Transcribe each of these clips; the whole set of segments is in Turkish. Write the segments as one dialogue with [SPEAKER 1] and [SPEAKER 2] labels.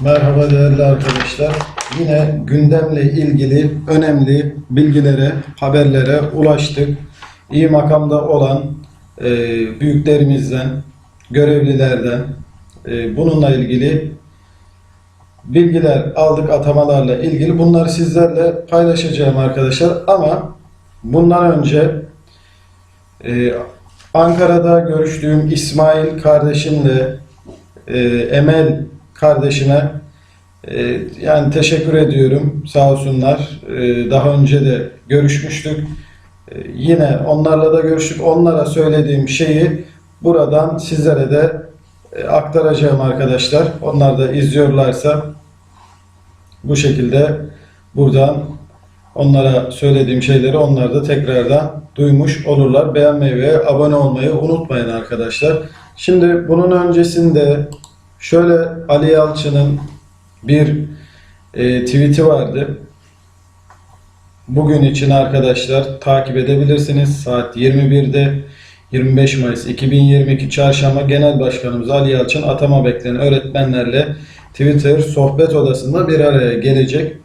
[SPEAKER 1] Merhaba değerli arkadaşlar. Yine gündemle ilgili önemli bilgilere, haberlere ulaştık. İyi makamda olan e, büyüklerimizden, görevlilerden e, bununla ilgili bilgiler aldık atamalarla ilgili. Bunları sizlerle paylaşacağım arkadaşlar. Ama bundan önce e, Ankara'da görüştüğüm İsmail kardeşimle e, Emel kardeşime e, yani teşekkür ediyorum. Sağ olsunlar. E, daha önce de görüşmüştük. E, yine onlarla da görüştük. Onlara söylediğim şeyi buradan sizlere de e, aktaracağım arkadaşlar. Onlar da izliyorlarsa bu şekilde buradan onlara söylediğim şeyleri onlar da tekrardan duymuş olurlar. Beğenmeyi ve abone olmayı unutmayın arkadaşlar. Şimdi bunun öncesinde şöyle Ali Yalçın'ın bir e, tweet'i vardı. Bugün için arkadaşlar takip edebilirsiniz. Saat 21'de 25 Mayıs 2022 Çarşamba Genel Başkanımız Ali Yalçın atama bekleyen öğretmenlerle Twitter sohbet odasında bir araya gelecek.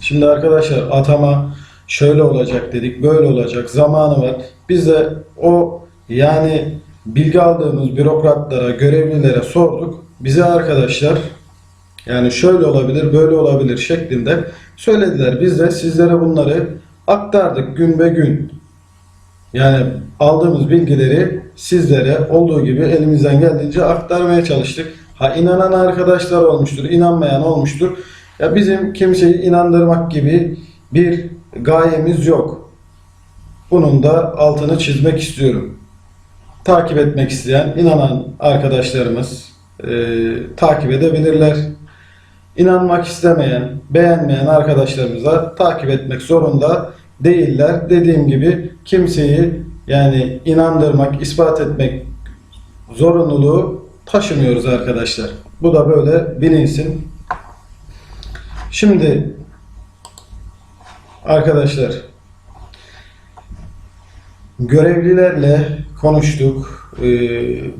[SPEAKER 1] Şimdi arkadaşlar atama şöyle olacak dedik, böyle olacak, zamanı var. Biz de o yani bilgi aldığımız bürokratlara, görevlilere sorduk. Bize arkadaşlar yani şöyle olabilir, böyle olabilir şeklinde söylediler. Biz de sizlere bunları aktardık gün be gün. Yani aldığımız bilgileri sizlere olduğu gibi elimizden geldiğince aktarmaya çalıştık. Ha inanan arkadaşlar olmuştur, inanmayan olmuştur. Ya bizim kimseyi inandırmak gibi bir gayemiz yok. Bunun da altını çizmek istiyorum. Takip etmek isteyen, inanan arkadaşlarımız e, takip edebilirler. İnanmak istemeyen, beğenmeyen arkadaşlarımız da takip etmek zorunda değiller. Dediğim gibi kimseyi yani inandırmak, ispat etmek zorunluluğu taşımıyoruz arkadaşlar. Bu da böyle bilinsin. Şimdi arkadaşlar görevlilerle konuştuk, e,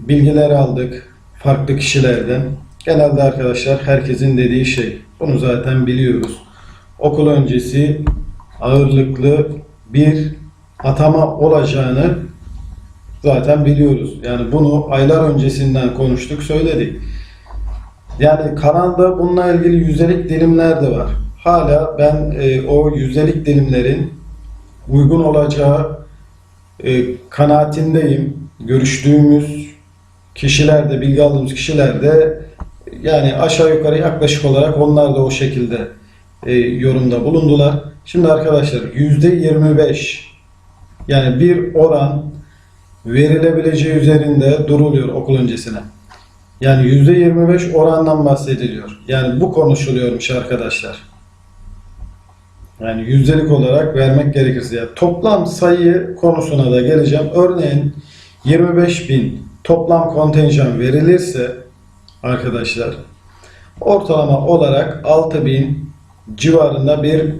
[SPEAKER 1] bilgiler aldık farklı kişilerden. Genelde arkadaşlar herkesin dediği şey, bunu zaten biliyoruz. Okul öncesi ağırlıklı bir atama olacağını zaten biliyoruz. Yani bunu aylar öncesinden konuştuk, söyledik. Yani kanalda bununla ilgili yüzdelik dilimler de var. Hala ben e, o yüzdelik dilimlerin uygun olacağı e, kanaatindeyim. Görüştüğümüz kişilerde, bilgi aldığımız kişilerde yani aşağı yukarı yaklaşık olarak onlar da o şekilde e, yorumda bulundular. Şimdi arkadaşlar yüzde 25 yani bir oran verilebileceği üzerinde duruluyor okul öncesine. Yani %25 orandan bahsediliyor. Yani bu konuşuluyormuş arkadaşlar. Yani yüzdelik olarak vermek gerekirse. Yani toplam sayı konusuna da geleceğim. Örneğin 25 bin toplam kontenjan verilirse arkadaşlar ortalama olarak 6 bin civarında bir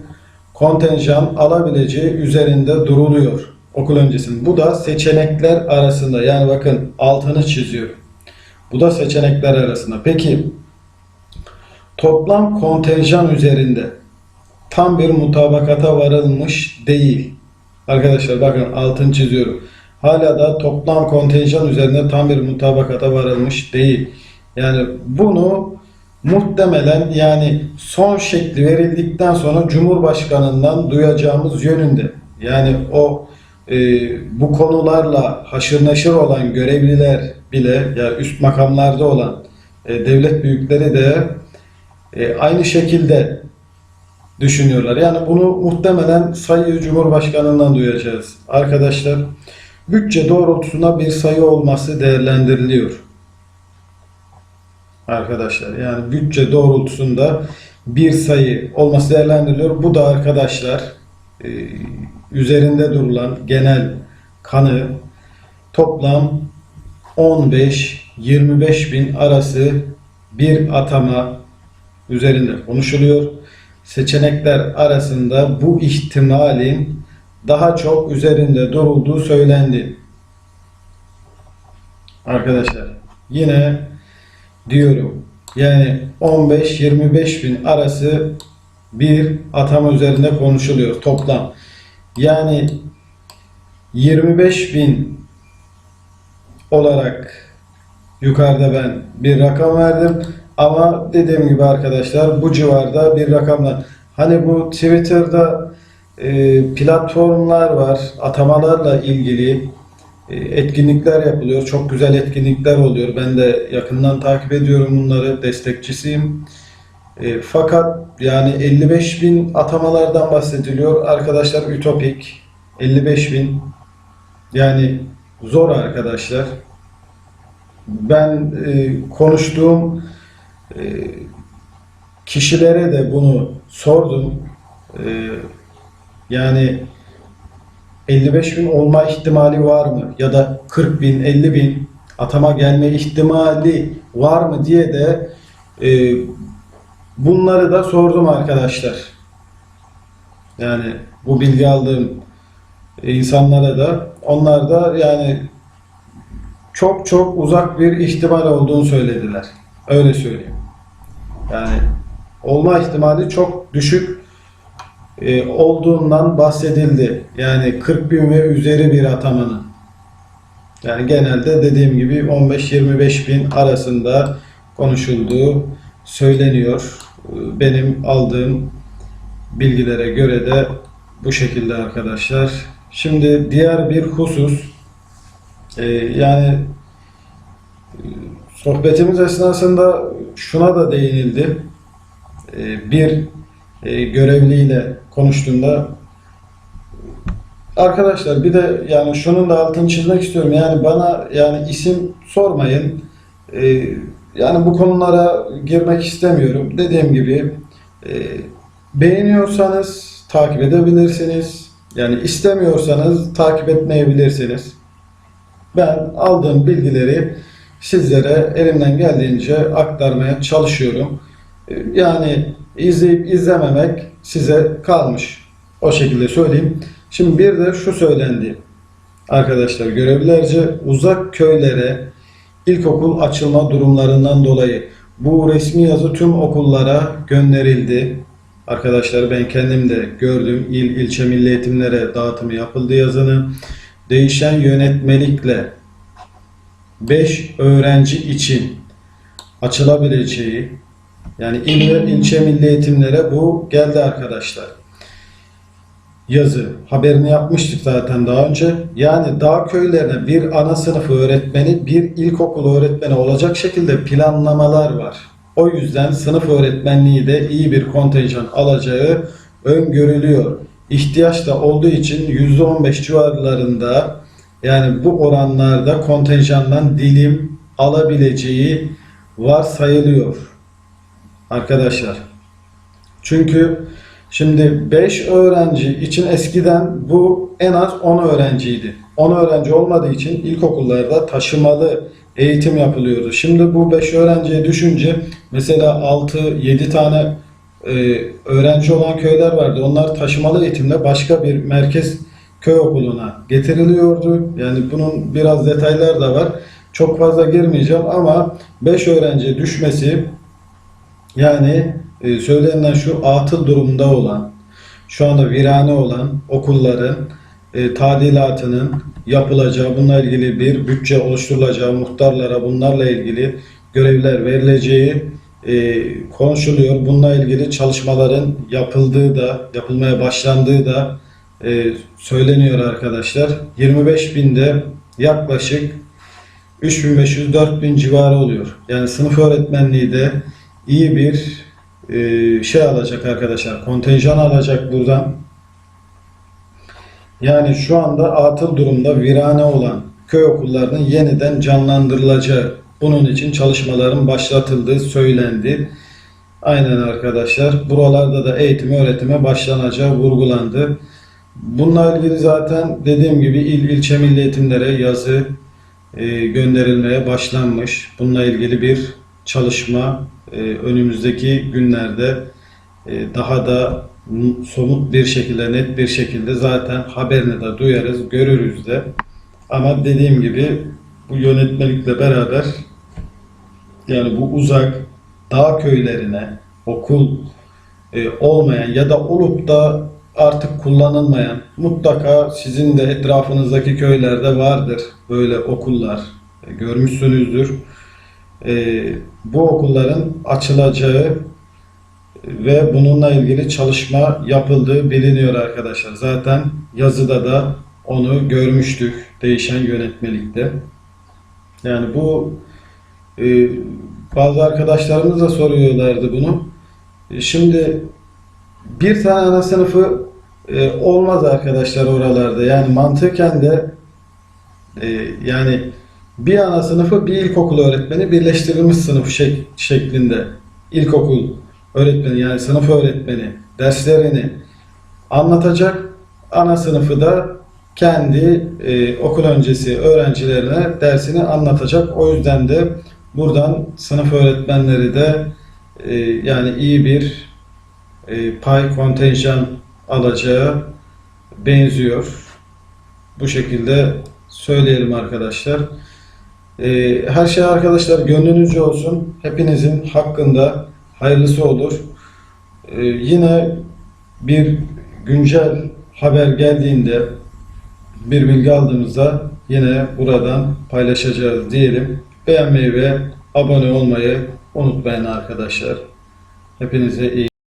[SPEAKER 1] kontenjan alabileceği üzerinde duruluyor okul öncesinde. Bu da seçenekler arasında yani bakın altını çiziyorum. Bu da seçenekler arasında. Peki toplam kontenjan üzerinde tam bir mutabakata varılmış değil. Arkadaşlar bakın altını çiziyorum. Hala da toplam kontenjan üzerinde tam bir mutabakata varılmış değil. Yani bunu muhtemelen yani son şekli verildikten sonra Cumhurbaşkanından duyacağımız yönünde. Yani o e, bu konularla haşır neşir olan görevliler bile ya üst makamlarda olan e, devlet büyükleri de e, aynı şekilde düşünüyorlar. Yani bunu muhtemelen sayı Cumhurbaşkanından duyacağız. Arkadaşlar bütçe doğrultusunda bir sayı olması değerlendiriliyor. Arkadaşlar yani bütçe doğrultusunda bir sayı olması değerlendiriliyor. Bu da arkadaşlar e, üzerinde durulan genel kanı toplam 15-25 bin arası bir atama üzerinde konuşuluyor. Seçenekler arasında bu ihtimalin daha çok üzerinde durulduğu söylendi. Arkadaşlar yine diyorum Yani 15-25 bin arası bir atama üzerinde konuşuluyor toplam. Yani 25 bin olarak yukarıda ben bir rakam verdim. Ama dediğim gibi arkadaşlar bu civarda bir rakamla hani bu Twitter'da platformlar var atamalarla ilgili e, etkinlikler yapılıyor. Çok güzel etkinlikler oluyor. Ben de yakından takip ediyorum bunları. Destekçisiyim. E, fakat yani 55 bin atamalardan bahsediliyor. Arkadaşlar ütopik. 55 bin. Yani zor arkadaşlar. Ben e, konuştuğum kişilere de bunu sordum. E, yani 55 bin olma ihtimali var mı? Ya da 40 bin, 50 bin atama gelme ihtimali var mı diye de e, bunları da sordum arkadaşlar. Yani bu bilgi aldığım insanlara da onlar da yani çok çok uzak bir ihtimal olduğunu söylediler. Öyle söyleyeyim. Yani olma ihtimali çok düşük e, olduğundan bahsedildi. Yani 40 bin ve üzeri bir atamanın. Yani genelde dediğim gibi 15-25 bin arasında konuşulduğu söyleniyor. E, Benim aldığım bilgilere göre de bu şekilde arkadaşlar. Şimdi diğer bir husus e, yani sohbetimiz esnasında şuna da değinildi. Bir görevliyle konuştuğumda arkadaşlar bir de yani şunun da altını çizmek istiyorum. Yani bana yani isim sormayın. E, yani bu konulara girmek istemiyorum. Dediğim gibi e, beğeniyorsanız takip edebilirsiniz. Yani istemiyorsanız takip etmeyebilirsiniz. Ben aldığım bilgileri sizlere elimden geldiğince aktarmaya çalışıyorum. Yani izleyip izlememek size kalmış. O şekilde söyleyeyim. Şimdi bir de şu söylendi. Arkadaşlar görevlilerce uzak köylere ilkokul açılma durumlarından dolayı bu resmi yazı tüm okullara gönderildi. Arkadaşlar ben kendim de gördüm. İl, ilçe milli eğitimlere dağıtımı yapıldı yazını. Değişen yönetmelikle 5 öğrenci için açılabileceği yani il ilçe milli eğitimlere bu geldi arkadaşlar. Yazı haberini yapmıştık zaten daha önce. Yani dağ köylerine bir ana sınıfı öğretmeni, bir ilkokul öğretmeni olacak şekilde planlamalar var. O yüzden sınıf öğretmenliği de iyi bir kontenjan alacağı öngörülüyor. İhtiyaç da olduğu için %15 civarlarında yani bu oranlarda kontenjandan dilim alabileceği varsayılıyor arkadaşlar. Çünkü şimdi 5 öğrenci için eskiden bu en az 10 öğrenciydi. 10 öğrenci olmadığı için ilkokullarda taşımalı eğitim yapılıyordu. Şimdi bu 5 öğrenciye düşünce mesela 6-7 tane e, öğrenci olan köyler vardı. Onlar taşımalı eğitimle başka bir merkez köy okuluna getiriliyordu. Yani bunun biraz detaylar da var. Çok fazla girmeyeceğim ama 5 öğrenci düşmesi yani e, söylenen şu atıl durumda olan, şu anda virane olan okulların e, tadilatının yapılacağı, bununla ilgili bir bütçe oluşturulacağı, muhtarlara bunlarla ilgili görevler verileceği e, konuşuluyor. Bununla ilgili çalışmaların yapıldığı da, yapılmaya başlandığı da e, söyleniyor arkadaşlar. 25 binde yaklaşık 3500-4000 civarı oluyor. Yani sınıf öğretmenliği de iyi bir e, şey alacak arkadaşlar. Kontenjan alacak buradan. Yani şu anda atıl durumda virane olan köy okullarının yeniden canlandırılacağı. Bunun için çalışmaların başlatıldığı söylendi. Aynen arkadaşlar. Buralarda da eğitim öğretime başlanacağı vurgulandı. Bununla ilgili zaten dediğim gibi il ilçe milli eğitimlere yazı e, gönderilmeye başlanmış. Bununla ilgili bir çalışma e, önümüzdeki günlerde e, daha da somut bir şekilde, net bir şekilde zaten haberini de duyarız, görürüz de. Ama dediğim gibi bu yönetmelikle beraber yani bu uzak dağ köylerine okul e, olmayan ya da olup da artık kullanılmayan mutlaka sizin de etrafınızdaki köylerde vardır böyle okullar E, görmüşsünüzdür. E, bu okulların açılacağı ve bununla ilgili çalışma yapıldığı biliniyor arkadaşlar. Zaten yazıda da onu görmüştük değişen yönetmelikte. Yani bu e, bazı arkadaşlarımız da soruyorlardı bunu. E, Şimdi bir tane ana sınıfı e, olmaz arkadaşlar oralarda. Yani mantıken de e, yani bir ana sınıfı bir ilkokul öğretmeni birleştirilmiş sınıf şek- şeklinde ilkokul öğretmeni yani sınıf öğretmeni derslerini anlatacak. Ana sınıfı da kendi e, okul öncesi öğrencilerine dersini anlatacak. O yüzden de buradan sınıf öğretmenleri de e, yani iyi bir e, pay kontenjan alacağı benziyor. Bu şekilde söyleyelim arkadaşlar. E, her şey arkadaşlar gönlünüzce olsun. Hepinizin hakkında hayırlısı olur. E, yine bir güncel haber geldiğinde bir bilgi aldığımızda yine buradan paylaşacağız diyelim. Beğenmeyi ve abone olmayı unutmayın arkadaşlar. Hepinize iyi